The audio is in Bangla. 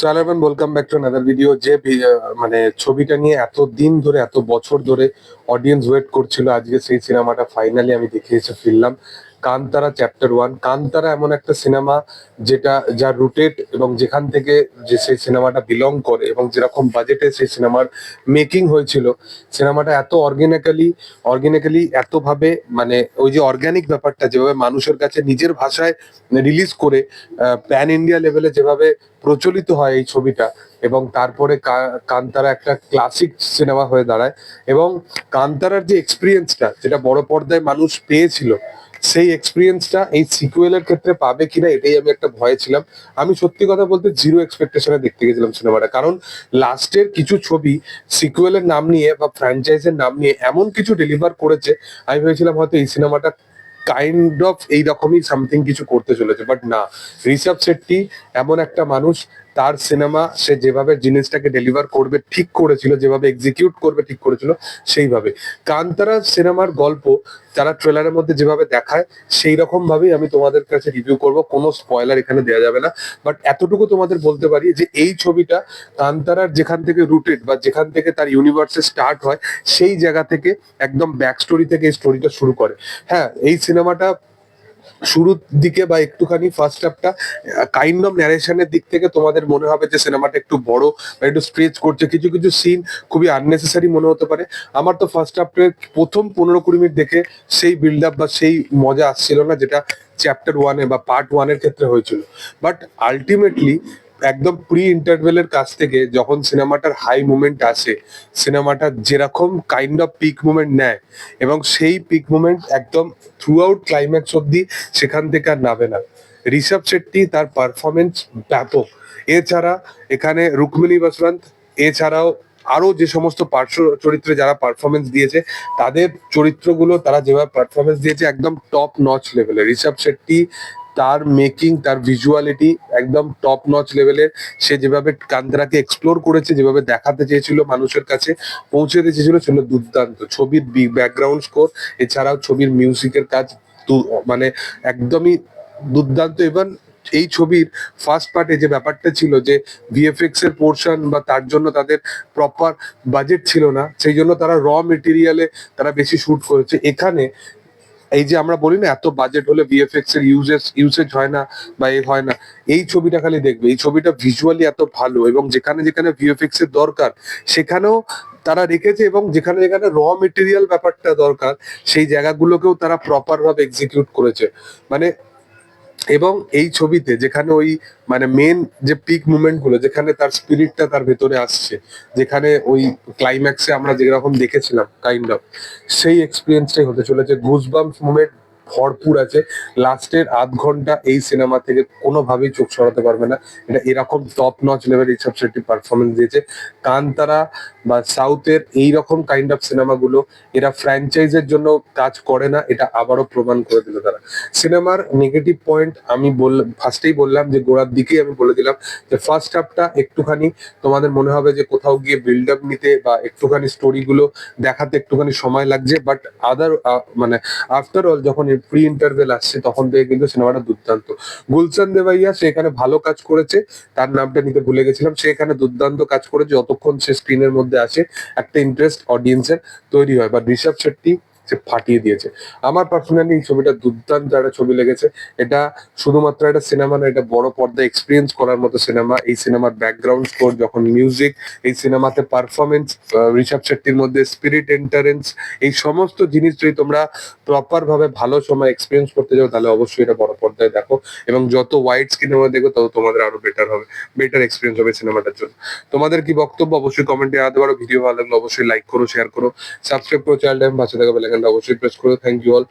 সালামান welcome back to another video যে মানে ছবিটা নিয়ে এত দিন ধরে, এত বছর ধরে অডিয়েন্স ওয়েট করছিল, আজকে সেই সিনেমাটা ফাইনালি আমি দেখে এসে ফিরলাম। Kantara chapter one. কান্তারা এমন একটা সিনেমা যেটা, যার রুটেড এবং যেখান থেকে যে সেই সিনেমাটা বিলং করে এবং যেরকম বাজেটে সেই সিনেমার মেকিং হয়েছিল, সিনেমাটা এত অর্গানিক্যালি অর্গানিক্যালি এতভাবে মানে ওই যে অর্গানিক ব্যাপারটা যেভাবে মানুষের কাছে নিজের ভাষায় রিলিজ করে প্যান ইন্ডিয়া লেভেলে যেভাবে প্রচলিত হয় এই ছবিটা এবং তারপরে কান্তারা একটা ক্লাসিক সিনেমা হয়ে দাঁড়ায় এবং কান্তারার যে এক্সপিরিয়েন্সটা যেটা বড় পর্দায় মানুষ পেয়েছিল সেই এক্সপিরিয়েন্সটা এই সিকুয়েল এর ক্ষেত্রে পাবে কিনা এটাই আমি একটা ভয়ে ছিলাম। আমি সত্যি কথা বলতে জিরো এক্সপেকটেশনে দেখতে গেছিলাম সিনেমাটা কারণ লাস্টের কিছু ছবি সিকুয়েলের নাম নিয়ে বা ফ্র্যাঞ্চাইজের নাম নিয়ে এমন কিছু ডেলিভার করেছে, আমি ভেবেছিলাম হয়তো এই সিনেমাটা কাইন্ড অফ এইরকমই সামথিং কিছু করতে চলেছে। বাট না, ঋষভ শেট্টি এমন একটা মানুষ তার সিনেমা সে যেভাবে জিনিসটাকে ডেলিভার করবে, ঠিক করেছিল, যেভাবে এক্সিকিউট করবে, ঠিক করেছিল, সেইভাবে। কান্তারা সিনেমার গল্প তারা ট্রেলারের মধ্যে যেভাবে দেখায় সেই রকম ভাবেই আমি তোমাদের কাছে রিভিউ করব। কোনো স্পয়লার এখানে দেওয়া যাবে না। বাট এতটুকু তোমাদের বলতে পারি যে, এই ছবিটা কান্তারার যেখান থেকে রুটেড বা যেখান থেকে তার ইউনিভার্সে স্টার্ট হয়, সেই জায়গা থেকে একদম ব্যাক স্টোরি থেকে এই স্টোরিটা শুরু করে। হ্যাঁ এই সিনেমাটা শুরুর দিকে বা একটুখানি ফার্স্ট হাফটা কাইন্ড অফ ন্যারেশনের দিক থেকে তোমাদের মনে হবে যে সিনেমাটা একটু বড় বা একটু স্ট্রেচ করছে। কিছু কিছু সিন খুবই আননেসেসারি মনে হতে পারে। আমার তো ফার্স্ট হাফের প্রথম পনেরো কুড়ি মিনিট দেখে সেই বিল্ড আপ বা সেই মজা আসছিল না, যেটা চ্যাপ্টার ওয়ানে বা পার্ট ওয়ানের ক্ষেত্রে হয়েছিল। বাট আলটিমেটলি একদম প্রি ইন্টারভেলের কাছ থেকে যখন সিনেমাটার হাই মুমেন্ট আসে সিনেমাটা যেরকম কাইন্ড অফ পিক মুমেন্ট নেয় এবং সেই পিক মুমেন্ট একদম থ্রু আউট ক্লাইম্যাক্স অব্দি সেখান থেকে আর নামে না। ঋষভ শেট্টি তার পারফরমেন্স ব্যাপক। এছাড়া এখানে রুক্মিণী বসবন্ত এছাড়াও আরও যে সমস্ত পার্শ্ব চরিত্রে যারা পারফরমেন্স দিয়েছে, তাদের চরিত্রগুলো তারা যেভাবে পারফরমেন্স দিয়েছে একদম টপ নচ লেভেলের ঋষভ শেট্টি তার মেকিং তার ভিজুয়ালিটি একদম টপ নচ লেভেলের সে যেভাবে কান্দ্রাকে এক্সপ্লোর করেছে, যেভাবে দেখাতে চেয়েছিল মানুষের কাছে পৌঁছে দিতে চেয়েছিল ছিল দুর্দান্ত। ছবির ব্যাকগ্রাউন্ড স্কোর এছাড়াও ছবির মিউজিকের কাজ মানে একদমই দুর্দান্ত। ইভেন এই ছবির ফার্স্ট পার্টে যে ব্যাপারটা ছিল যে ভিএফএক্স এর পোর্শন বা তার জন্য তাদের প্রপার বাজেট ছিল না, সেই জন্য তারা র মেটেরিয়ালে তারা বেশি শুট করেছে। এখানে এই যে আমরা বলি না, এত বাজেট হলে ভিএফএক্স এর ইউজেস ইউসেজ হয় না বা এ হয় না। এই ছবিটা খালি দেখবে, এই ছবিটা ভিজুয়ালি এত ভালো এবং যেখানে যেখানে ভিএফএক্স এর দরকার, সেখানেও তারা রেখেছে এবং যেখানে যেখানে র মেটেরিয়াল ব্যাপারটা দরকার, সেই জায়গাগুলোকেও তারা প্রপার ভাবে এক্সিকিউট করেছে। মানে এবং এই ছবিতে যেখানে ওই মানে মেন যে পিক মুভমেন্টগুলো, যেখানে তার স্পিরিটটা তার ভেতরে আসছে, যেখানে ওই ক্লাইম্যাক্সে আমরা যেরকম দেখেছিলাম কাইন্ড অফ সেই এক্সপিরিয়েন্সটাই হতে চলেছে। গুজবাম্পস মুভমেন্ট ভরপুর আছে। লাস্টের আধ ঘণ্টা এই সিনেমা থেকে কোনোভাবেই চোখ সরাতে পারবে না। এটা এরকম top notch level Rishab Shetty performance দিয়েছে। কান্তারা বা সাউথের এই রকম কাইন্ড অফ সিনেমাগুলো এরা ফ্র্যাঞ্চাইজের জন্য কাজ করে না, এটা আবারও প্রমাণ করে দিল তারা। সিনেমার নেগেটিভ পয়েন্ট আমি বললাম ফার্স্টেই বললাম যে গোড়ার দিকেই আমি বলে দিলাম যে ফার্স্ট হাফটা একটুখানি তোমাদের মনে হবে যে কোথাও গিয়ে বিল্ড আপ নিতে বা একটুখানি স্টোরিগুলো দেখাতে একটুখানি সময় লাগছে বাট আদার মানে আফটার অল যখন প্রি ইন্টারভেল আসছে, তখন থেকে কিন্তু সিনেমাটা দুর্দান্ত। গুলশান দেবাইয়া সে এখানে ভালো কাজ করেছে, তার নামটা নিতে ভুলে গেছিলাম, সে এখানে দুর্দান্ত কাজ করেছে, যতক্ষণ সে স্ক্রিনের মধ্যে আসে, একটা ইন্টারেস্ট অডিয়েন্সের তৈরি হয়। বা ঋষভ শেট্টি সে ফাটিয়ে দিয়েছে। আমার পার্সোনালি এই ছবিটা দুর্দান্ত একটা ছবি লেগেছে। এটা শুধুমাত্র একটা সিনেমা না, এটা বড় পর্দা এক্সপিরিয়েন্স করার মতো সিনেমা এই সিনেমার ব্যাকগ্রাউন্ড স্কোর যখন মিউজিক এই সিনেমাতে পারফরমেন্স ঋষভ শেট্টির মধ্যে স্পিরিট এন্টারেন্স এই সমস্ত জিনিস যদি তোমরা প্রপার ভাবে ভালো সময় এক্সপিরিয়েন্স করতে যাও, তাহলে অবশ্যই এটা বড় পর্দায় দেখো। এবং যত ওয়াইড স্ক্রিনের মধ্যে দেখো তত তোমাদের আরও বেটার হবে। বেটার এক্সপিরিয়েন্স হবে সিনেমাটার জন্য। তোমাদের কি বক্তব্য? অবশ্যই কমেন্টে জানাতে পারো। ভিডিও ভালো লাগলে অবশ্যই লাইক করো শেয়ার করো। সাবস্ক্রাইব করো চ্যানেলটা পাশে থাকা বেলাইকনটা অবশ্যই প্রেস করে থ্যাংক ইউ অল